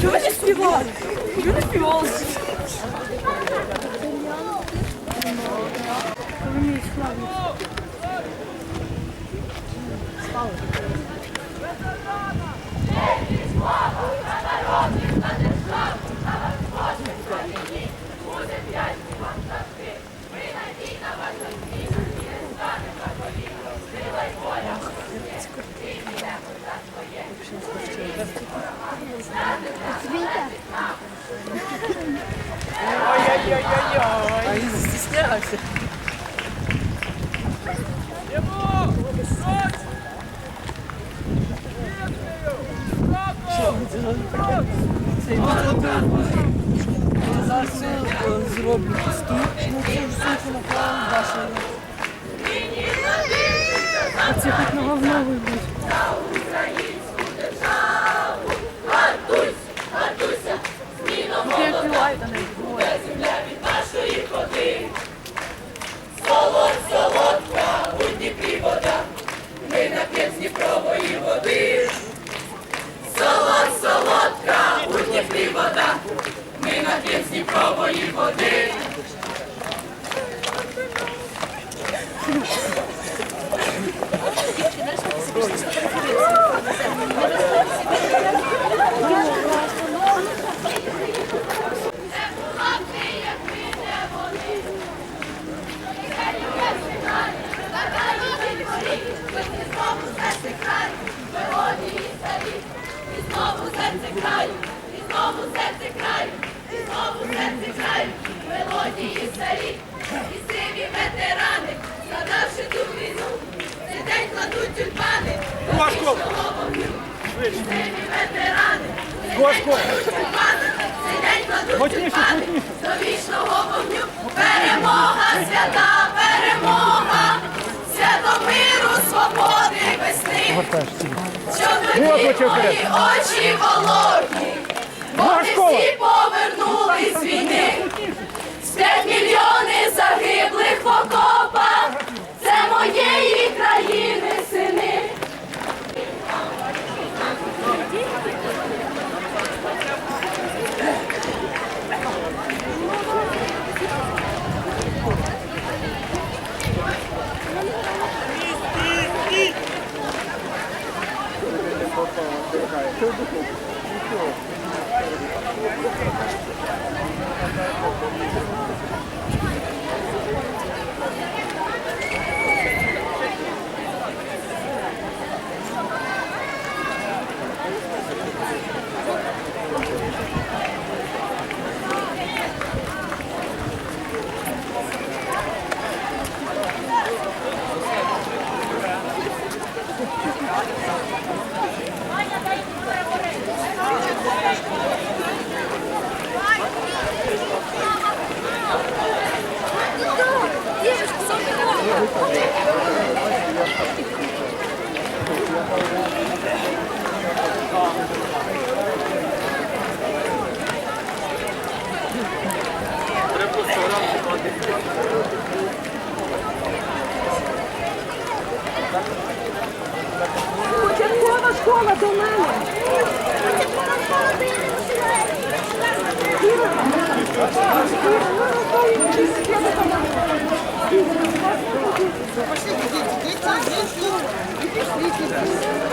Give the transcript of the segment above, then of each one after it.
Чого не співали? Чого не співали? Зараз зроблю. Ну ж все направо ваша. Оце хоч на говно Знову тюльпани, до вічного вогню. Перемога, свята перемога, свято миру, свободи, весни. Твої очі вологі, вони всі повернулись з війни. Сплять мільйони загиблих в окопах, Вова до мене. Пошли, дети, дети, дети, дети, дети.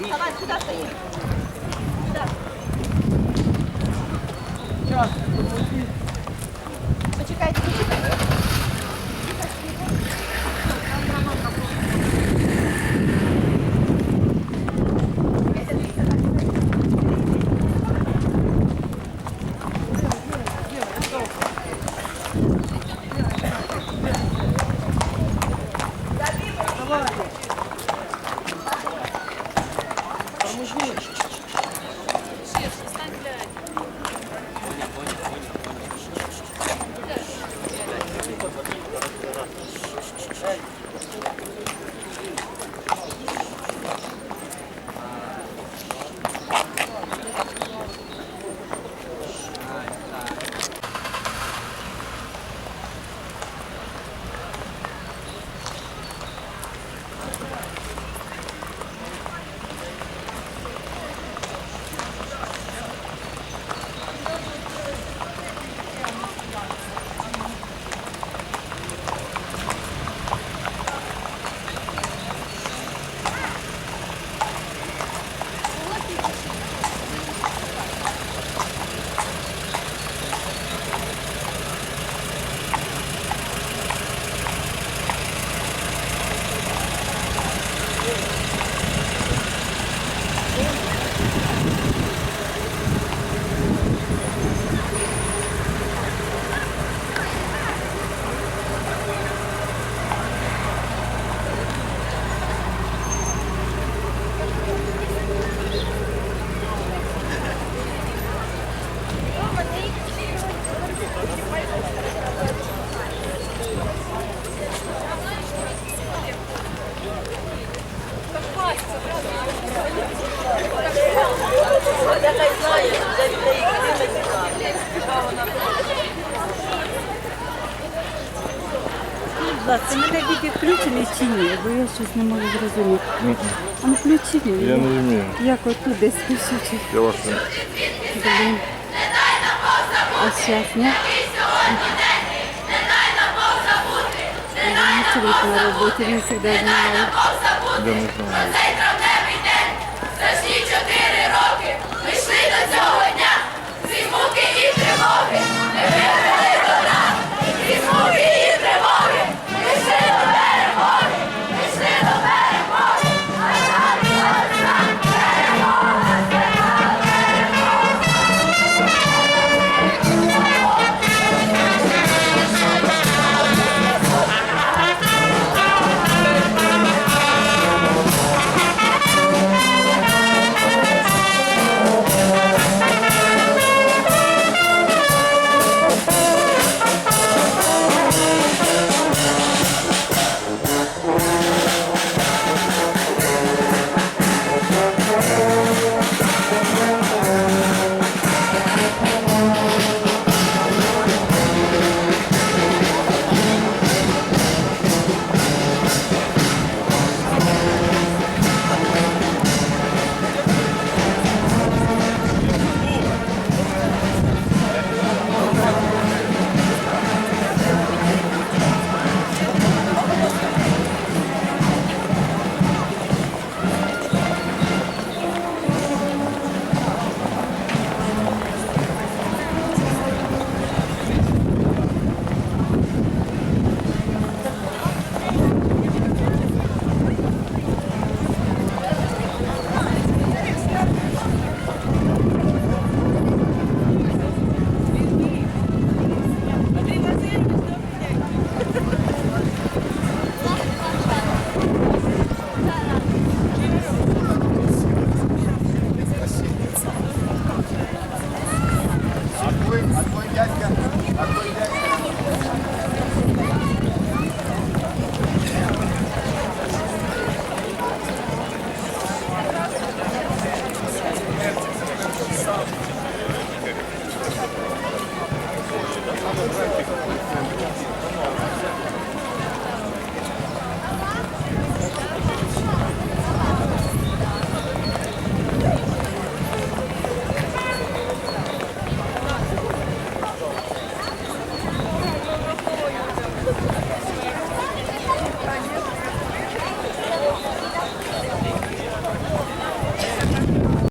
Давай, куда стоим? Куда? Сейчас, Почекайте, почекайте. ласка, мене відео включений чи ні, бо я щось не можу зрозуміти. Ну, а ну включений. Я не розумію. Як отут десь включити. Я вас не. Блін. А зараз, ні? Не дай на роботі, забути, завжди знімає. Я не знаю. Страшні чотири роки, ми йшли до цього дня, всі муки і тривоги.